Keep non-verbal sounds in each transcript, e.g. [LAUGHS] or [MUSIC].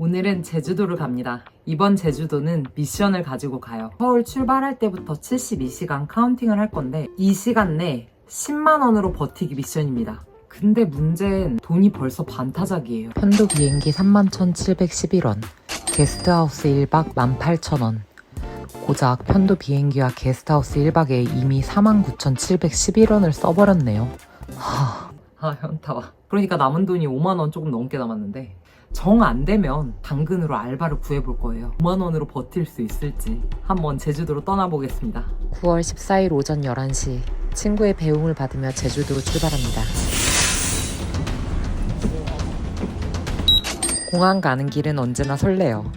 오늘은 제주도를 갑니다. 이번 제주도는 미션을 가지고 가요. 서울 출발할 때부터 72시간 카운팅을 할 건데 이 시간 내 10만 원으로 버티기 미션입니다. 근데 문제는 돈이 벌써 반타작이에요. 편도 비행기 31,711원, 게스트하우스 1박 18,000원. 고작 편도 비행기와 게스트하우스 1박에 이미 49,711원을 써버렸네요. 하... 아 현타와. 그러니까 남은 돈이 5만 원 조금 넘게 남았는데 정 안 되면 당근으로 알바를 구해볼 거예요. 5만 원으로 버틸 수 있을지 한번 제주도로 떠나보겠습니다. 9월 14일 오전 11시 친구의 배웅을 받으며 제주도로 출발합니다. 공항 가는 길은 언제나 설레요.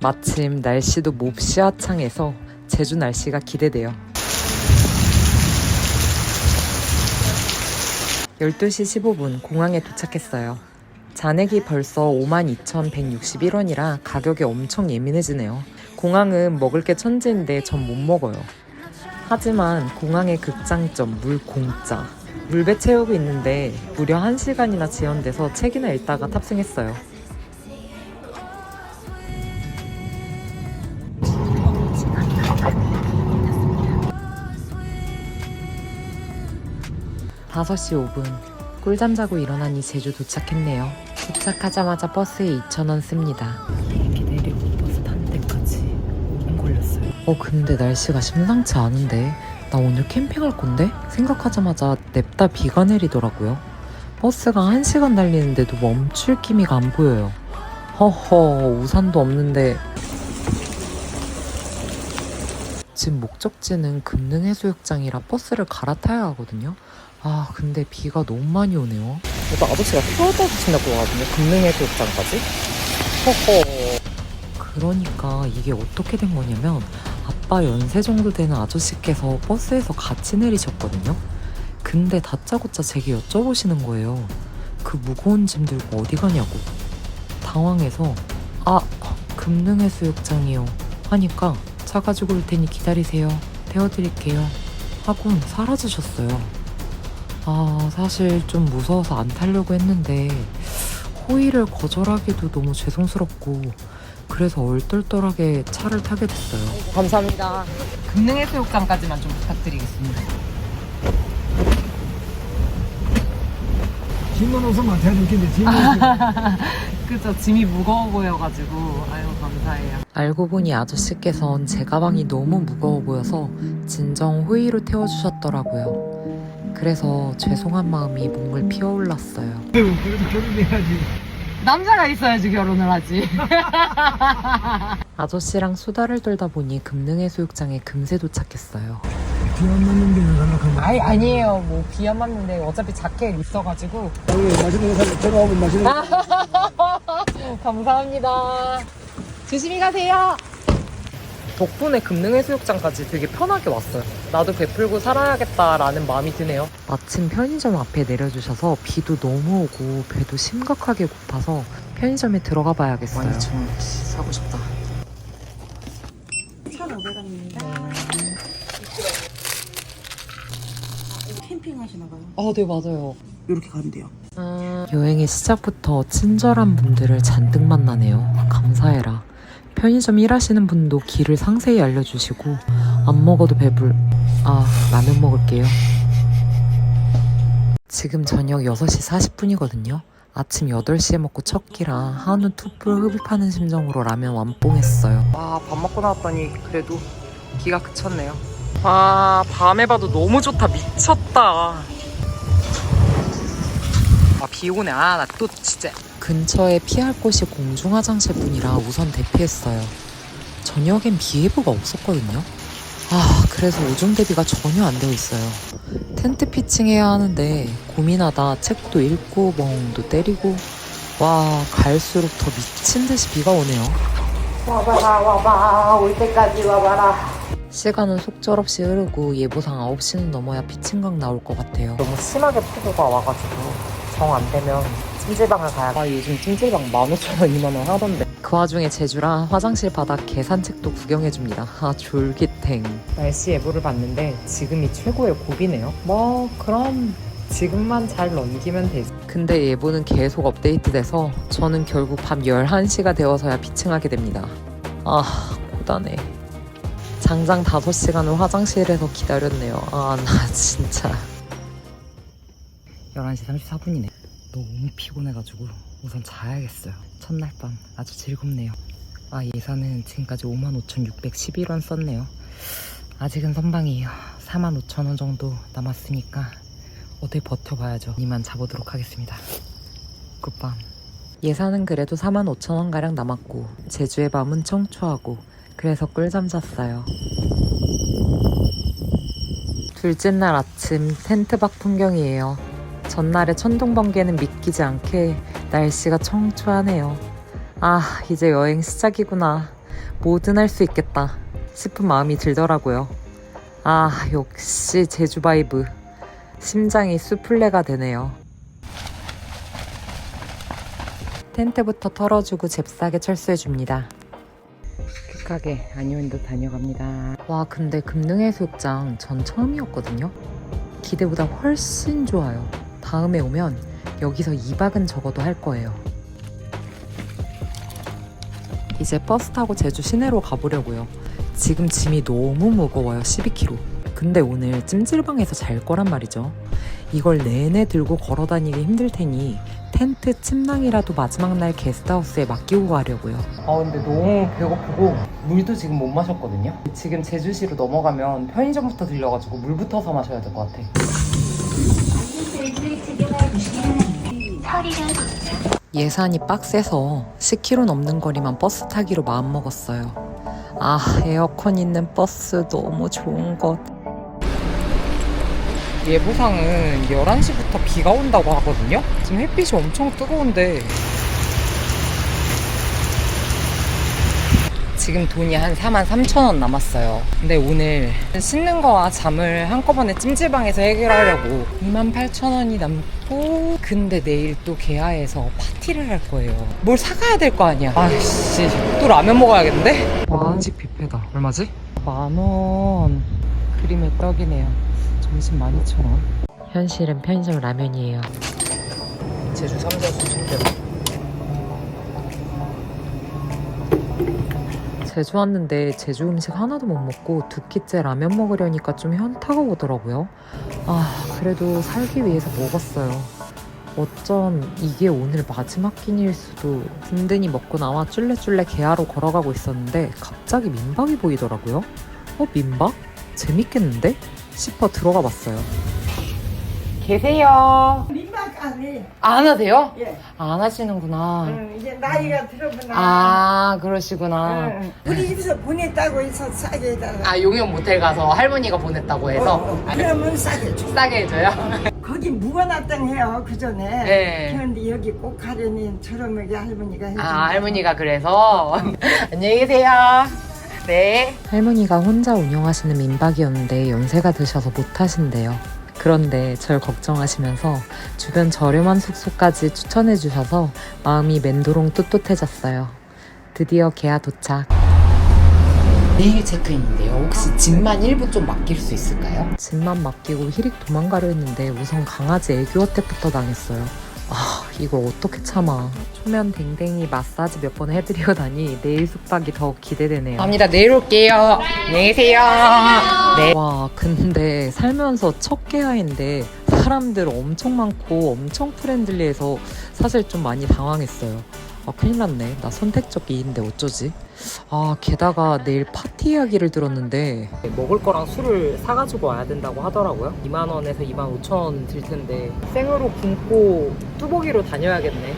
마침 날씨도 몹시 화창해서 제주 날씨가 기대돼요. 12시 15분 공항에 도착했어요. 잔액이 벌써 52,161원이라 가격이 엄청 예민해지네요. 공항은 먹을 게 천지인데 전 못 먹어요. 하지만 공항의 극장점 물 공짜. 물배 채우고 있는데 무려 1시간이나 지연돼서 책이나 읽다가 탑승했어요. 다섯 시 5분 꿀잠 자고 일어나니 제주 도착했네요. 도착하자마자 버스에 2,000원 씁니다. 비행기 내리고 버스 타는 데까지 5분 걸렸어요. 어 근데 날씨가 심상치 않은데 나 오늘 캠핑할 건데? 생각하자마자 냅다 비가 내리더라고요. 버스가 1시간 달리는데도 멈출 기미가 안 보여요. 허허 우산도 없는데 지금 목적지는 금능해수욕장이라 버스를 갈아타야 하거든요. 아 근데 비가 너무 많이 오네요. 또 아저씨가 태워다 주신다고 하거든요. 금능해수욕장까지. 허허. 그러니까 이게 어떻게 된 거냐면 아빠 연세 정도 되는 아저씨께서 버스에서 같이 내리셨거든요. 근데 다짜고짜 제게 여쭤보시는 거예요. 그 무거운 짐 들고 어디 가냐고. 당황해서 아 금능해수욕장이요 하니까 차 가지고 올 테니 기다리세요. 태워드릴게요. 하곤 사라지셨어요. 아, 사실 좀 무서워서 안 타려고 했는데 호의를 거절하기도 너무 죄송스럽고 그래서 얼떨떨하게 차를 타게 됐어요. 감사합니다. 금능해수욕장까지만 좀 부탁드리겠습니다. 짐은 없으면 되겠는데 짐은 그죠 짐이 무거워 보여가지고 아유 감사해요. 알고 보니 아저씨께선 제 가방이 너무 무거워 보여서 진정 호의로 태워주셨더라고요. 그래서 죄송한 마음이 몸을 피어올랐어요. 그래도 결혼해야지 남자가 있어야지 결혼을 하지. [LAUGHS] 아저씨랑 수다를 떨다 보니 금능해 수욕장에 금세 도착했어요. 비안 맞는 데는 생각하면 아니 아니에요. 뭐 비 안 맞는데 어차피 자켓 있어가지고 여기 맛있는 거 사면 전화오면 맛있는 거 [LAUGHS] 감사합니다. 조심히 가세요. 덕분에 금능해수욕장까지 되게 편하게 왔어요. 나도 베풀고 살아야겠다라는 마음이 드네요. 마침 편의점 앞에 내려주셔서 비도 너무 오고 배도 심각하게 고파서 편의점에 들어가 봐야겠어요. 12,000원 사고 싶다. 1,500원입니다. 캠핑 하시나 봐요. 아, 네, 맞아요. 이렇게 가면 돼요. 여행의 시작부터 친절한 분들을 잔뜩 만나네요. 감사해라. 편의점 일하시는 분도 길을 상세히 알려주시고 안 먹어도 배불. 아 라면 먹을게요. 지금 저녁 6시 40분이거든요. 아침 8시에 먹고 첫 끼라 한우 투뿔 흡입하는 심정으로 라면 완뽕했어요. 와 밥 먹고 나왔더니 그래도 기가 그쳤네요. 와 밤에 봐도 너무 좋다 미쳤다. 아, 비 오네. 아, 나 또 진짜. 근처에 피할 곳이 공중 화장실뿐이라 우선 대피했어요. 저녁엔 비 예보가 없었거든요. 아, 그래서 오중 대비가 전혀 안 되어 있어요. 텐트 피칭해야 하는데 고민하다 책도 읽고 멍도 때리고 와, 갈수록 더 미친 듯이 비가 오네요. 와봐라, 와봐. 올 때까지 와봐라. 시간은 속절없이 흐르고 예보상 9시는 넘어야 피칭각 나올 것 같아요. 너무 심하게 폭우가 와가지고 정 안 되면 찜질방을 가야 아 요즘 찜질방 15,000원, 2만원 하던데 그 와중에 제주라 화장실 바닥 계산책도 구경해줍니다. 아 졸깃행. 날씨 예보를 봤는데 지금이 최고의 고비네요. 뭐 그럼 지금만 잘 넘기면 되지. 근데 예보는 계속 업데이트돼서 저는 결국 밤 11시가 되어서야 피칭하게 됩니다. 아, 고단해. 장장 5시간을 화장실에서 기다렸네요. 아, 나 진짜. 11시 34분이네. 너무 피곤해가지고 우선 자야겠어요. 첫날 밤 아주 즐겁네요. 아, 예산은 지금까지 55,611원 썼네요. 아직은 선방이에요. 45,000원 정도 남았으니까 어떻게 버텨봐야죠. 이만 자보도록 하겠습니다. 굿밤. 예산은 그래도 45,000원가량 남았고 제주의 밤은 청초하고 그래서 꿀잠 잤어요. 둘째 날 아침 텐트 밖 풍경이에요. 전날의 천둥 번개는 믿기지 않게 날씨가 청초하네요. 아, 이제 여행 시작이구나. 뭐든 할 수 있겠다. 싶은 마음이 들더라고요. 아, 역시 제주 바이브. 심장이 수플레가 되네요. 텐트부터 털어주고 잽싸게 철수해줍니다. 픽하게 아니온도 다녀갑니다. 와, 근데 금능해수욕장 전 처음이었거든요. 기대보다 훨씬 좋아요. 다음에 오면 여기서 2박은 적어도 할 거예요. 이제 버스 타고 제주 시내로 가보려고요. 지금 짐이 너무 무거워요. 12kg. 근데 오늘 찜질방에서 잘 거란 말이죠. 이걸 내내 들고 걸어 다니기 힘들 테니 텐트 침낭이라도 마지막 날 게스트하우스에 맡기고 가려고요. 아 근데 너무 배고프고 물도 지금 못 마셨거든요. 지금 제주시로 넘어가면 편의점부터 들려가지고 물부터 사 마셔야 될 것 같아. 예산이 빡세서 10km 넘는 거리만 버스 타기로 마음먹었어요. 아, 에어컨 있는 버스 너무 좋은 것. 예보상은 11시부터 비가 온다고 하거든요? 지금 햇빛이 엄청 뜨거운데. 지금 돈이 한 4만 3천 원 남았어요. 근데 오늘 씻는 거와 잠을 한꺼번에 찜질방에서 해결하려고 2만 8천 원이 남고 근데 내일 또 개화에서 파티를 할 거예요. 뭘 사가야 될 거 아니야. 아씨 또 라면 먹어야겠는데? 만원씩 뷔페다. 얼마지? 만 원. 그림의 떡이네요. 점심 12,000원. 현실은 편의점 라면이에요. 제주 삼자 수준대로. 제주 왔는데 제주 음식 하나도 못 먹고 두 끼째 라면 먹으려니까 좀 현타가 오더라고요. 아, 그래도 살기 위해서 먹었어요. 어쩐 이게 오늘 마지막 끼니일 수도 든든히 먹고 나와 쫄래쫄래 개하로 걸어가고 있었는데 갑자기 민박이 보이더라고요. 어, 민박? 재밌겠는데? 싶어 들어가 봤어요. 계세요. 민박 아니 안 하세요? 예. 안 하시는구나. 응, 이제 나이가 들어보나 아, 그러시구나. 응, 응. 우리 집에서 보냈다고 해서 싸게 해달라 아 용영 모텔 가서 할머니가 보냈다고 해서 어, 어. 그러면 싸게 줘 싸게 해줘요? [LAUGHS] 거기 묵어놨던 해요 그 전에 네. 그런데 여기 꼭 가려니 저렴하게 할머니가 해준다 아 할머니가 그래서 [LAUGHS] 안녕히 계세요 네 할머니가 혼자 운영하시는 민박이었는데 연세가 드셔서 못하신대요 그런데 절 걱정하시면서 주변 저렴한 숙소까지 추천해 주셔서 마음이 멘도롱 뚜뚜해졌어요 드디어 개화 도착 내일 체크인인데요. 혹시 짐만 일부 좀 맡길 수 있을까요? 짐만 맡기고 휘릭 도망가려 했는데 우선 강아지 애교 어택부터 당했어요. 아 이걸 어떻게 참아. 초면 댕댕이 마사지 몇 번 해드리고 나니 내일 숙박이 더욱 기대되네요. 갑니다. 내일 올게요. 안녕히 계세요. 네. 와 근데 살면서 첫 개화인데 사람들 엄청 많고 엄청 프렌들리해서 사실 좀 많이 당황했어요 아 큰일 났네. 나 선택적 2인데 어쩌지? 아 게다가 내일 파티 이야기를 들었는데. 먹을 거랑 술을 사가지고 와야 된다고 하더라고요. 2만 원에서 2만 5천 원 들 텐데. 생으로 굶고 뚜벅이로 다녀야겠네.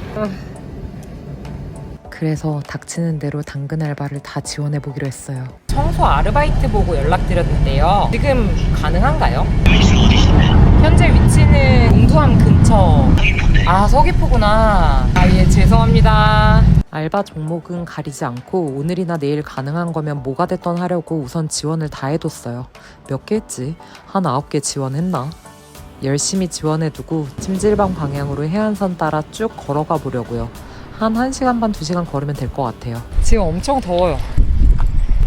그래서 닥치는 대로 당근 알바를 다 지원해 보기로 했어요. 청소 아르바이트 보고 연락드렸는데요. 지금 가능한가요? 현재 위치는 공두암 근처. 아 서귀포구나. 아 예 죄송합니다. 알바 종목은 가리지 않고 오늘이나 내일 가능한 거면 뭐가 됐던 하려고 우선 지원을 다 해뒀어요. 몇 개 했지? 한 아홉 개 지원했나? 열심히 지원해두고 찜질방 방향으로 해안선 따라 쭉 걸어가 보려고요. 한 1시간 반 2시간 걸으면 될 것 같아요. 지금 엄청 더워요.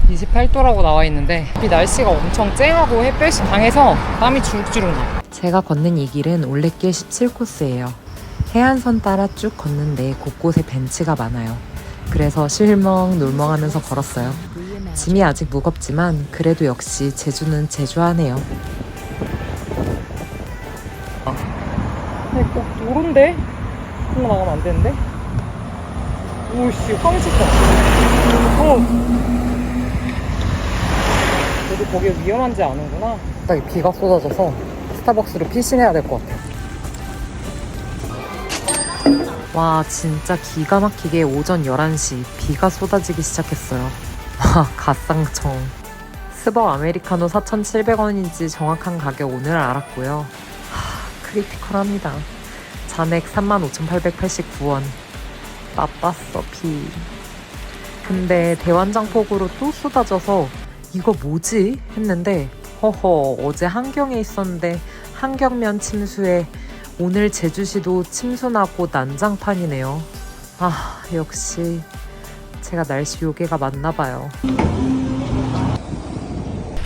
28도라고 나와 있는데 이 날씨가 엄청 쨍하고 햇볕이 강해서 땀이 주룩주룩 나. 제가 걷는 이 길은 올레길 17코스예요. 해안선 따라 쭉 걷는데 곳곳에 벤치가 많아요. 그래서 실멍 놀멍하면서 걸었어요. 짐이 아직 무겁지만 그래도 역시 제주는 제주하네요. 근데 꼭 도로인데? 그거 나가면 안 되는데? 오씨 황치다. 어. 그래도 거기 위험한지 아는구나. 갑자기 비가 쏟아져서 스타벅스로 피신해야 될 것 같아요. 와 진짜 기가 막히게 오전 11시 비가 쏟아지기 시작했어요. [LAUGHS] 와 갓상청. 스벅 아메리카노 4,700원인지 정확한 가격 오늘 알았고요. 하, 크리티컬합니다. 잔액 35,889원. 나빴어 비. 근데 대환장폭우로 또 쏟아져서 이거 뭐지? 했는데 허허 어제 한경에 있었는데 한경면 침수에 오늘 제주시도 침수나고 난장판이네요. 아 역시 제가 날씨 요괴가 맞나 봐요.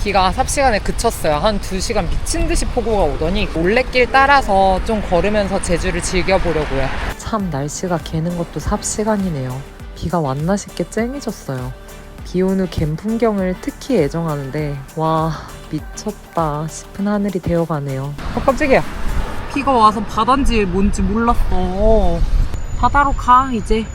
비가 삽시간에 그쳤어요. 한 2시간 미친 듯이 폭우가 오더니 올레길 따라서 좀 걸으면서 제주를 즐겨보려고요. 참 날씨가 개는 것도 삽시간이네요. 비가 왔나 싶게 쨍해졌어요. 비온 후 갬 풍경을 특히 애정하는데 와 미쳤다 싶은 하늘이 되어가네요. 어 깜짝이야. 비가 와서 바다인지 뭔지 몰랐어. 바다로 가 이제.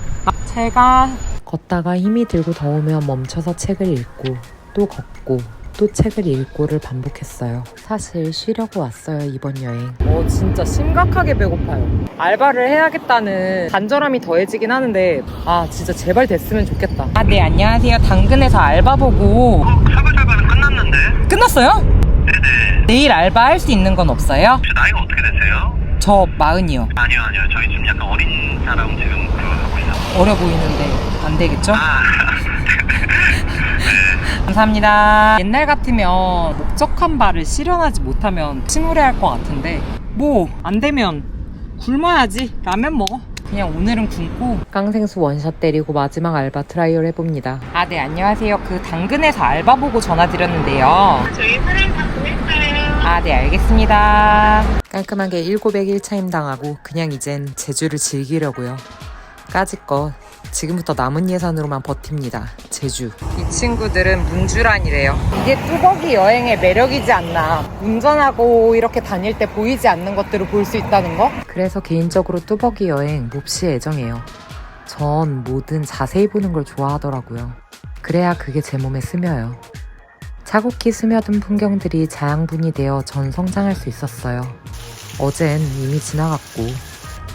제가 걷다가 힘이 들고 더우면 멈춰서 책을 읽고 또 걷고 또 책을 읽고를 반복했어요. 사실 쉬려고 왔어요 이번 여행. 어 진짜 심각하게 배고파요. 알바를 해야겠다는 간절함이 더해지긴 하는데 아 진짜 제발 됐으면 좋겠다. 아 네 안녕하세요 당근에서 알바 보고 사글 알바는 끝났는데 끝났어요? 네네 내일 알바 할 수 있는 건 없어요? 혹시 나이가 어떻게 되세요? 저 마흔이요. 아니요 아니요 저희 지금 약간 어린 사람 지금 그거 하고 있어요 어려 보이는데 안 되겠죠? 아 [LAUGHS] 감사합니다. 옛날 같으면 목적한 바를 실현하지 못하면 침울해할 것 같은데 뭐 안 되면 굶어야지 라면 먹어. 그냥 오늘은 굶고 깡생수 원샷 때리고 마지막 알바 트라이얼 해봅니다. 아 네 안녕하세요. 그 당근에서 알바 보고 전화드렸는데요. 저희 사람 다 보냈어요. 아, 네, 알겠습니다. 깔끔하게 1고백 1차임 당하고 그냥 이젠 제주를 즐기려고요. 까짓 것 지금부터 남은 예산으로만 버팁니다. 제주. 이 친구들은 문주란이래요. 이게 뚜벅이 여행의 매력이지 않나. 운전하고 이렇게 다닐 때 보이지 않는 것들을 볼 수 있다는 거? 그래서 개인적으로 뚜벅이 여행 몹시 애정해요. 전 뭐든 자세히 보는 걸 좋아하더라고요. 그래야 그게 제 몸에 스며요. 차곡히 스며든 풍경들이 자양분이 되어 전 성장할 수 있었어요. 어젠 이미 지나갔고,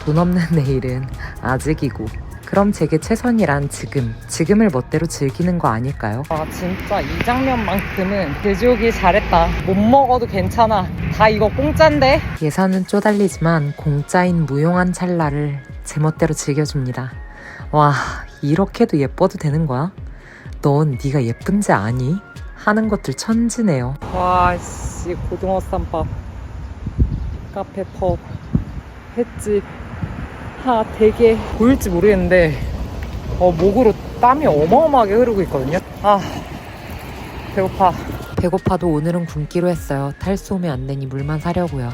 돈 없는 [LAUGHS] 내일은 아직이고, 그럼 제게 최선이란 지금, 지금을 멋대로 즐기는 거 아닐까요? 아, 진짜 이 장면만큼은 제주오기 잘했다. 못 먹어도 괜찮아. 다 이거 공짜인데? 예산은 쪼달리지만 공짜인 무용한 찰나를 제 멋대로 즐겨줍니다. 와, 이렇게도 예뻐도 되는 거야? 넌 네가 예쁜지 아니? 하는 것들 천지네요. 와, 씨, 고등어 쌈밥, 카페 펍, 횟집, 하, 되게 보일지 모르겠는데, 어, 목으로 땀이 어마어마하게 흐르고 있거든요. 아, 배고파. 배고파도 오늘은 굶기로 했어요. 탈수 오면 안 되니 물만 사려고요.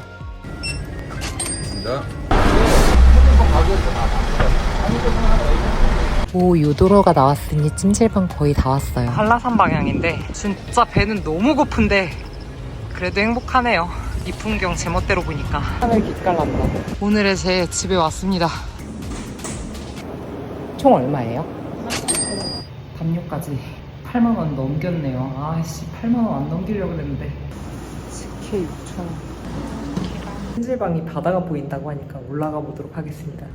오 요도로가 나왔으니 찜질방 거의 다 왔어요 한라산 방향인데 진짜 배는 너무 고픈데 그래도 행복하네요 이 풍경 제멋대로 보니까. 하늘 기깔난다. 오늘의 제 집에 왔습니다. 총 얼마예요? 담요까지 8만원 넘겼네요. 아씨 8만원 안 넘기려고 했는데. 식혜 6천원. 찜질방이 바다가 보인다고 하니까 올라가 보도록 하겠습니다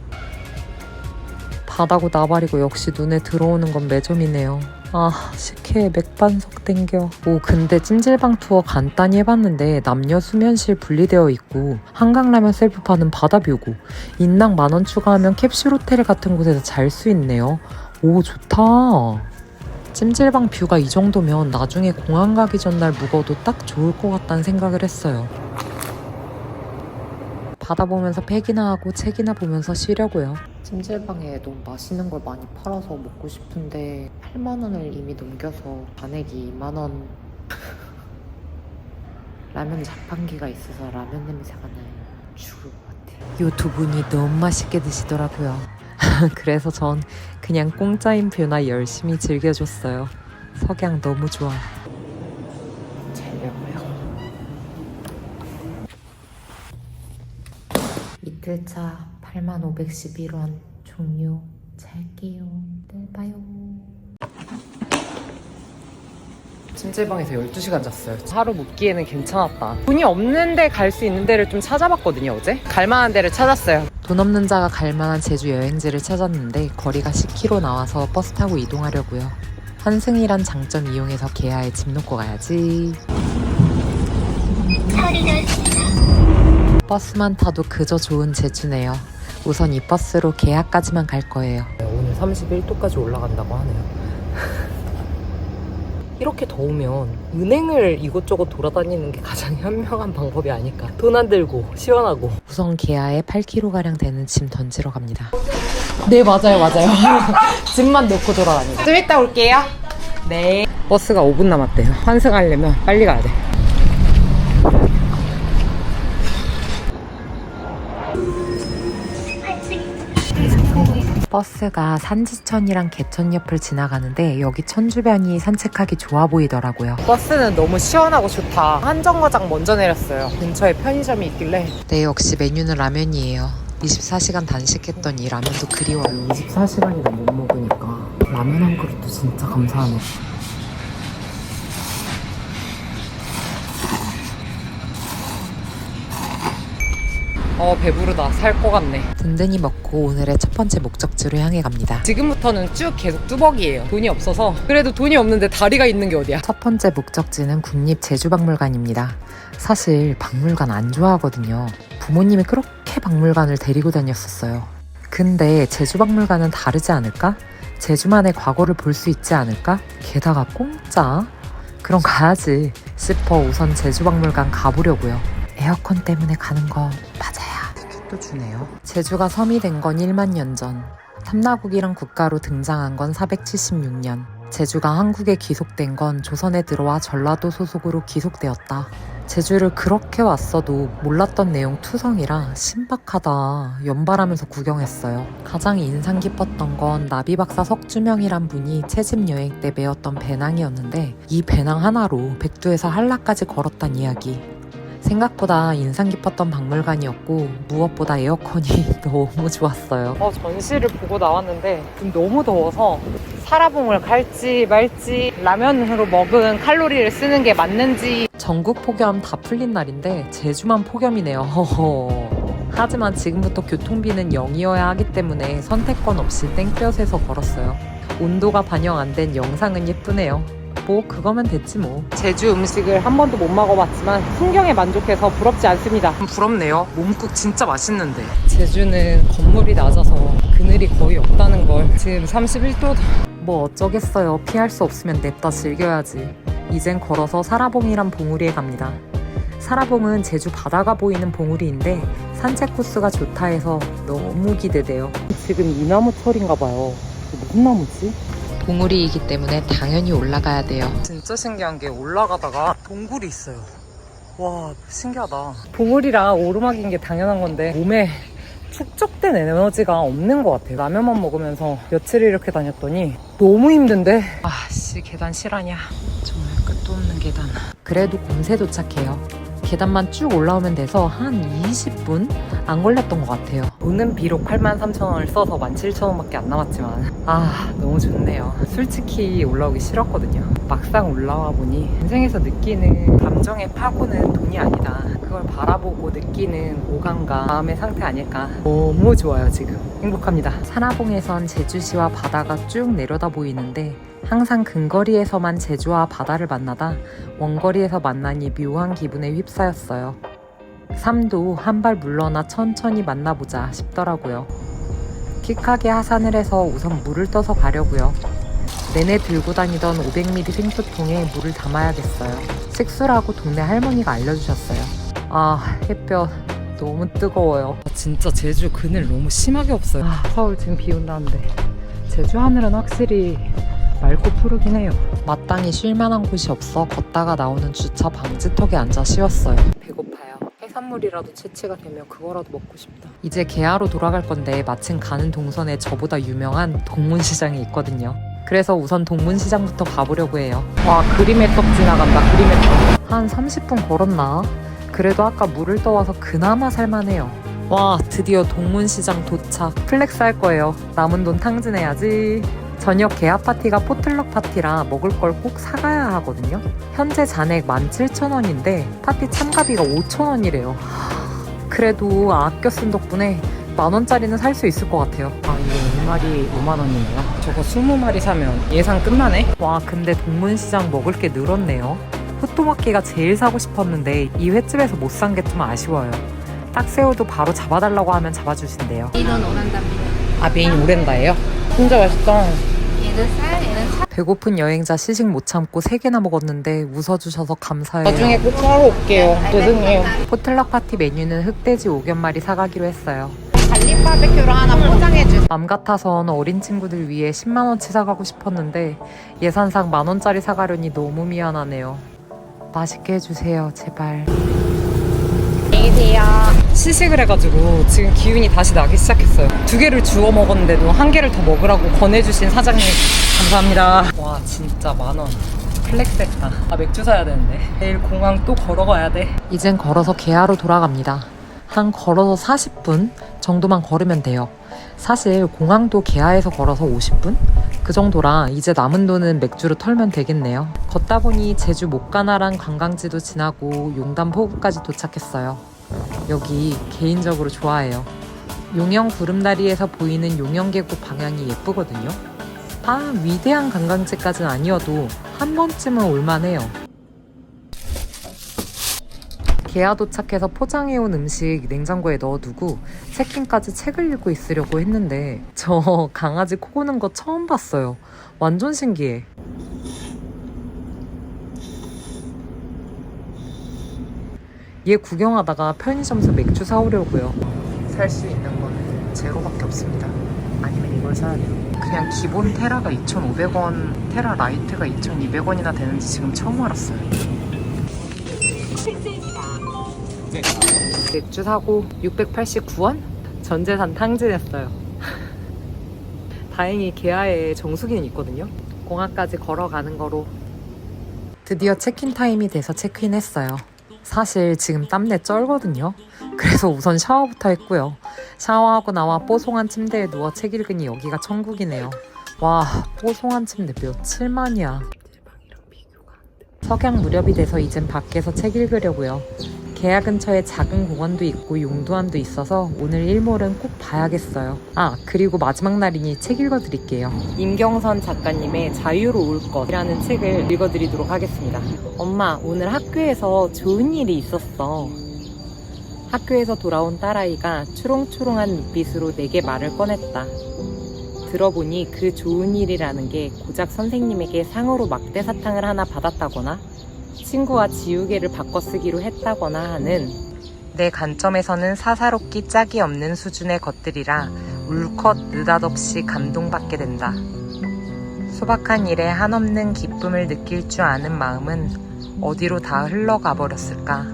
바다고 나발이고 역시 눈에 들어오는 건 매점이네요. 아, 식혜에 맥반석 땡겨. 오, 근데 찜질방 투어 간단히 해봤는데 남녀 수면실 분리되어 있고 한강라면 셀프 파는 바다뷰고 인당 만 원 추가하면 캡슐 호텔 같은 곳에서 잘 수 있네요. 오, 좋다. 찜질방 뷰가 이 정도면 나중에 공항 가기 전날 묵어도 딱 좋을 것 같다는 생각을 했어요. 바다 보면서 팩이나 하고 책이나 보면서 쉬려고요. 찜질방에 너무 맛있는 걸 많이 팔아서 먹고 싶은데 8만 원을 이미 넘겨서 잔액이 2만 원. [LAUGHS] 라면 자판기가 있어서 라면 냄새가 나요. 죽을 것 같아요. 요두 분이 너무 맛있게 드시더라고요. [LAUGHS] 그래서 전 그냥 공짜인 뷰나 열심히 즐겨줬어요. 석양 너무 좋아. 1일차 8511원 종료 잘게요 내일 봐요. 찜질방에서 12시간 잤어요. 하루 묵기에는 괜찮았다. 돈이 없는데 갈 수 있는 데를 좀 찾아봤거든요 어제. 갈만한 데를 찾았어요. 돈 없는 자가 갈만한 제주 여행지를 찾았는데 거리가 10km 나와서 버스 타고 이동하려고요. 환승이란 장점 이용해서 계야에 집 놓고 가야지. 버스만 타도 그저 좋은 제주네요. 우선 이 버스로 개화까지만 갈 거예요. 오늘 31도까지 올라간다고 하네요. [LAUGHS] 이렇게 더우면 은행을 이곳저곳 돌아다니는 게 가장 [LAUGHS] 현명한 방법이 아닐까. 돈 안 들고 시원하고. 우선 개화에 8kg가량 되는 짐 던지러 갑니다. 네, 맞아요, 맞아요. [LAUGHS] 짐만 놓고 돌아다니고. 좀 이따 올게요. 네. 버스가 5분 남았대요. 환승하려면 빨리 가야 돼. 버스가 산지천이랑 개천 옆을 지나가는데 여기 천 주변이 산책하기 좋아 보이더라고요. 버스는 너무 시원하고 좋다. 한 정거장 먼저 내렸어요. 근처에 편의점이 있길래. 네, 역시 메뉴는 라면이에요. 24시간 단식했던 이 라면도 그리워요. 24시간이나 못 먹으니까 라면 한 그릇도 진짜 감사하네. 어 배부르다. 살 것 같네. 든든히 먹고 오늘의 첫 번째 목적지로 향해 갑니다. 지금부터는 쭉 계속 뚜벅이에요. 돈이 없어서. 그래도 돈이 없는데 다리가 있는 게 어디야? 첫 번째 목적지는 국립제주박물관입니다. 사실 박물관 안 좋아하거든요. 부모님이 그렇게 박물관을 데리고 다녔었어요. 근데 제주박물관은 다르지 않을까? 제주만의 과거를 볼 수 있지 않을까? 게다가 공짜? 그럼 가야지. 싶어 우선 제주박물관 가보려고요. 에어컨 때문에 가는 거 또 주네요. 제주가 섬이 된 건 1만 년 전. 삼나국이란 국가로 등장한 건 476년. 제주가 한국에 귀속된 건 조선에 들어와 전라도 소속으로 귀속되었다. 제주를 그렇게 왔어도 몰랐던 내용 투성이라 신박하다. 연발하면서 구경했어요. 가장 인상 깊었던 건 나비박사 석주명이란 분이 채집 여행 때 메었던 배낭이었는데 이 배낭 하나로 백두에서 한라까지 걸었단 이야기. 생각보다 인상 깊었던 박물관이었고 무엇보다 에어컨이 [LAUGHS] 너무 좋았어요. 어, 전시를 보고 나왔는데 지금 너무 더워서 사라봉을 갈지 말지 라면으로 먹은 칼로리를 쓰는 게 맞는지 전국 폭염 다 풀린 날인데 제주만 폭염이네요. 허허. [LAUGHS] 하지만 지금부터 교통비는 0이어야 하기 때문에 선택권 없이 땡볕에서 걸었어요. 온도가 반영 안 된 영상은 예쁘네요. 뭐 그거면 됐지 뭐. 제주 음식을 한 번도 못 먹어봤지만 풍경에 만족해서 부럽지 않습니다. 부럽네요. 몸국 진짜 맛있는데. 제주는 건물이 낮아서 그늘이 거의 없다는 걸. 지금 31도 뭐 어쩌겠어요. 피할 수 없으면 냅다 즐겨야지. 이젠 걸어서 사라봉이란 봉우리에 갑니다. 사라봉은 제주 바다가 보이는 봉우리인데 산책 코스가 좋다 해서 너무 기대돼요. 지금 이 나무 철인가 봐요. 무슨 나무지? 봉우리이기 때문에 당연히 올라가야 돼요. 진짜 신기한 게 올라가다가 동굴이 있어요. 와, 신기하다. 봉우리라 오르막인 게 당연한 건데 몸에 축적된 에너지가 없는 것 같아요. 라면만 먹으면서 며칠 이렇게 다녔더니 너무 힘든데? 아, 씨, 계단 실화냐. 정말 끝도 없는 계단. 그래도 곰새 도착해요. 계단만 쭉 올라오면 돼서 한 20분 안 걸렸던 것 같아요. 돈은 비록 83,000원을 써서 17,000원밖에 안 남았지만 아 너무 좋네요. 솔직히 올라오기 싫었거든요. 막상 올라와 보니 인생에서 느끼는 감정의 파고는 돈이 아니다. 그걸 바라보고 느끼는 오감과 마음의 상태 아닐까. 너무 좋아요 지금. 행복합니다. 산하봉에선 제주시와 바다가 쭉 내려다 보이는데 항상 근거리에서만 제주와 바다를 만나다 원거리에서 만나니 묘한 기분에 휩싸였어요. 삶도 한 발 물러나 천천히 만나보자 싶더라고요. 킥하게 하산을 해서 우선 물을 떠서 가려고요. 내내 들고 다니던 500ml 생수통에 물을 담아야겠어요. 식수라고 동네 할머니가 알려주셨어요. 아, 햇볕 너무 뜨거워요. 진짜 제주 그늘 너무 심하게 없어요. 아, 서울 지금 비 온다는데. 제주 하늘은 확실히 맑고 푸르긴 해요. 마땅히 쉴만한 곳이 없어 걷다가 나오는 주차 방지턱에 앉아 쉬었어요. 배고파요. 해산물이라도 채취가 되면 그거라도 먹고 싶다. 이제 개하로 돌아갈 건데 마침 가는 동선에 저보다 유명한 동문시장이 있거든요. 그래서 우선 동문시장부터 가보려고 해요. 와 그림의 떡 지나간다. 그림의 떡. 한 30분 걸었나? 그래도 아까 물을 떠와서 그나마 살만해요. 와 드디어 동문시장 도착. 플렉스 할 거예요. 남은 돈 탕진해야지. 저녁 개합 파티가 포틀럭 파티라 먹을 걸 꼭 사가야 하거든요. 현재 잔액 17,000원인데 파티 참가비가 5,000원이래요. 그래도 아껴 쓴 덕분에 만 원짜리는 살 수 있을 것 같아요. 아 이게 1마리 5만 원이네요. 저거 20마리 사면 예상 끝나네. 와 근데 동문시장 먹을 게 늘었네요. 호토마키가 제일 사고 싶었는데 이 횟집에서 못 산 게 좀 아쉬워요. 딱새우도 바로 잡아달라고 하면 잡아주신대요. 이건 오란답니다. 아 메인 오렌다예요? 진짜 맛있다. 얘는 쌀, 얘는 차. 배고픈 여행자 시식 못 참고 3개나 먹었는데 웃어주셔서 감사해요. 나중에 꼭 사러 올게요. 죄송해요. 포틀럭 파티 메뉴는 흑돼지 오겹말이 사가기로 했어요. 달림 바베큐로 하나 포장해 주세요. 맘 같아선 어린 친구들 위해 10만 원치 사가고 싶었는데 예산상 만 원짜리 사가려니 너무 미안하네요. 맛있게 해주세요, 제발. 안녕히 계세요. 시식을 해가지고 지금 기운이 다시 나기 시작했어요. 두 개를 주워 먹었는데도 한 개를 더 먹으라고 권해주신 사장님 감사합니다. 와 진짜 만 원. 플렉스했다. 아 맥주 사야 되는데 내일 공항 또 걸어가야 돼. 이젠 걸어서 개하로 돌아갑니다. 한 걸어서 40분 정도만 걸으면 돼요. 사실 공항도 개하에서 걸어서 50분? 그 정도라 이제 남은 돈은 맥주로 털면 되겠네요. 걷다 보니 제주 목가나란 관광지도 지나고 용담 포구까지 도착했어요. 여기 개인적으로 좋아해요. 용영 구름다리에서 보이는 용영 계곡 방향이 예쁘거든요. 아, 위대한 관광지까지는 아니어도 한 번쯤은 올만해요. 개화 도착해서 포장해온 음식 냉장고에 넣어두고 체킹까지 책을 읽고 있으려고 했는데 저 강아지 코 고는 거 처음 봤어요. 완전 신기해. 얘 구경하다가 편의점에서 맥주 사오려고요. 살 수 있는 건 제로밖에 없습니다. 아니면 이걸 사야 돼요. 그냥 기본 테라가 2,500원, 테라 라이트가 2,200원이나 되는지 지금 처음 알았어요. 맥주 사고 689원? 전 재산 탕진했어요. [LAUGHS] 다행히 개하에 정수기는 있거든요. 공항까지 걸어가는 거로 드디어 체크인 타임이 돼서 체크인 했어요. 사실 지금 땀내 쩔거든요. 그래서 우선 샤워부터 했고요. 샤워하고 나와 뽀송한 침대에 누워 책 읽으니 여기가 천국이네요. 와, 뽀송한 침대 며칠 만이야. 석양 무렵이 돼서 이젠 밖에서 책 읽으려고요. 개야 근처에 작은 공원도 있고 용두암도 있어서 오늘 일몰은 꼭 봐야겠어요. 아, 그리고 마지막 날이니 책 읽어드릴게요. 임경선 작가님의 자유로 올 것이라는 책을 읽어드리도록 하겠습니다. 엄마, 오늘 학교에서 좋은 일이 있었어. 학교에서 돌아온 딸아이가 초롱초롱한 눈빛으로 내게 말을 꺼냈다. 들어보니 그 좋은 일이라는 게 고작 선생님에게 상으로 막대 사탕을 하나 받았다거나 친구와 지우개를 바꿔 쓰기로 했다거나 하는 내 관점에서는 사사롭기 짝이 없는 수준의 것들이라 울컥 느닷없이 감동받게 된다. 소박한 일에 한없는 기쁨을 느낄 줄 아는 마음은 어디로 다 흘러가 버렸을까.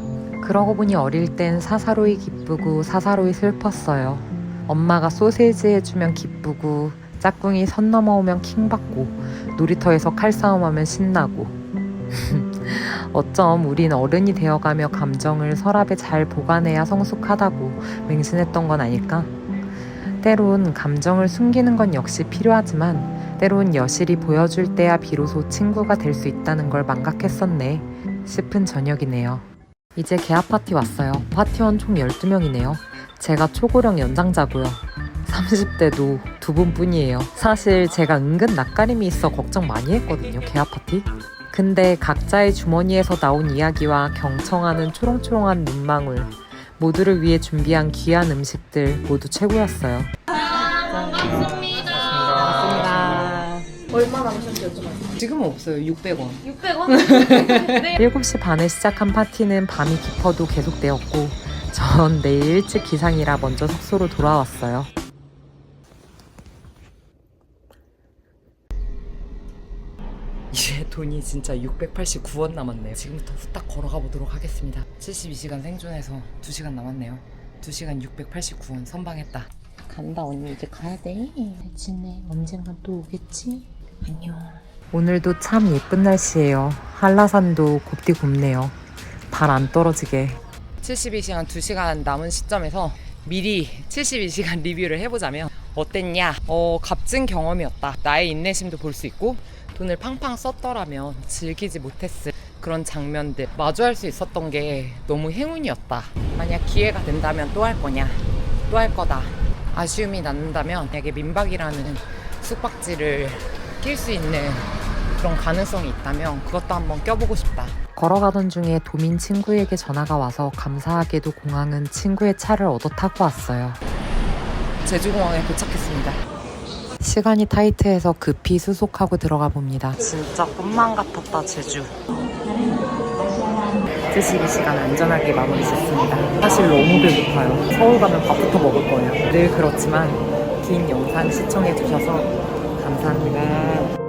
그러고 보니 어릴 땐 사사로이 기쁘고 사사로이 슬펐어요. 엄마가 소세지 해주면 기쁘고 짝꿍이 선 넘어오면 킹받고 놀이터에서 칼싸움하면 신나고 [LAUGHS] 어쩜 우린 어른이 되어가며 감정을 서랍에 잘 보관해야 성숙하다고 맹신했던 건 아닐까? 때론 감정을 숨기는 건 역시 필요하지만 때론 여실히 보여줄 때야 비로소 친구가 될 수 있다는 걸 망각했었네 싶은 저녁이네요. 이제 개합 파티 왔어요. 파티원 총 12명이네요. 제가 초고령 연장자고요. 30대도 두 분뿐이에요. 사실 제가 은근 낯가림이 있어 걱정 많이 했거든요. 개합 파티. 근데 각자의 주머니에서 나온 이야기와 경청하는 초롱초롱한 눈망울 모두를 위해 준비한 귀한 음식들 모두 최고였어요. 반갑습니다. 얼마 남으셨는지 여쭤봐요. 지금은 없어요. 600원. 600원? 7시 반에 시작한 파티는 밤이 깊어도 계속되었고 전 내일 일찍 기상이라 먼저 숙소로 돌아왔어요. 이제 돈이 진짜 689원 남았네요. 지금부터 후딱 걸어가 보도록 하겠습니다. 72시간 생존해서 2시간 남았네요. 2시간 689원 선방했다. 간다 언니 이제 가야 돼. 지네 언젠간 또 오겠지? 안녕. 오늘도 참 예쁜 날씨예요. 한라산도 곱디 곱네요. 발 안 떨어지게. 72시간 2시간 남은 시점에서 미리 72시간 [LAUGHS] 리뷰를 해보자면 어땠냐? 어, 값진 경험이었다. 나의 인내심도 볼 수 있고 돈을 팡팡 썼더라면 즐기지 못했을 그런 장면들 마주할 수 있었던 게 너무 행운이었다. 만약 기회가 된다면 또 할 거냐? 또 할 거다. 아쉬움이 남는다면 만약에 민박이라는 숙박지를 낄 수 있는 그런 가능성이 있다면 그것도 한번 껴보고 싶다. 걸어가던 중에 도민 친구에게 전화가 와서 감사하게도 공항은 친구의 차를 얻어 타고 왔어요. 제주공항에 도착했습니다. 시간이 타이트해서 급히 수속하고 들어가 봅니다. 진짜 꿈만 같았다 제주. 72시간 안전하게 마무리 짓습니다. 사실 너무 배고파요. 서울 가면 밥부터 먹을 거예요. 늘 그렇지만 긴 영상 시청해 주셔서 감사합니다.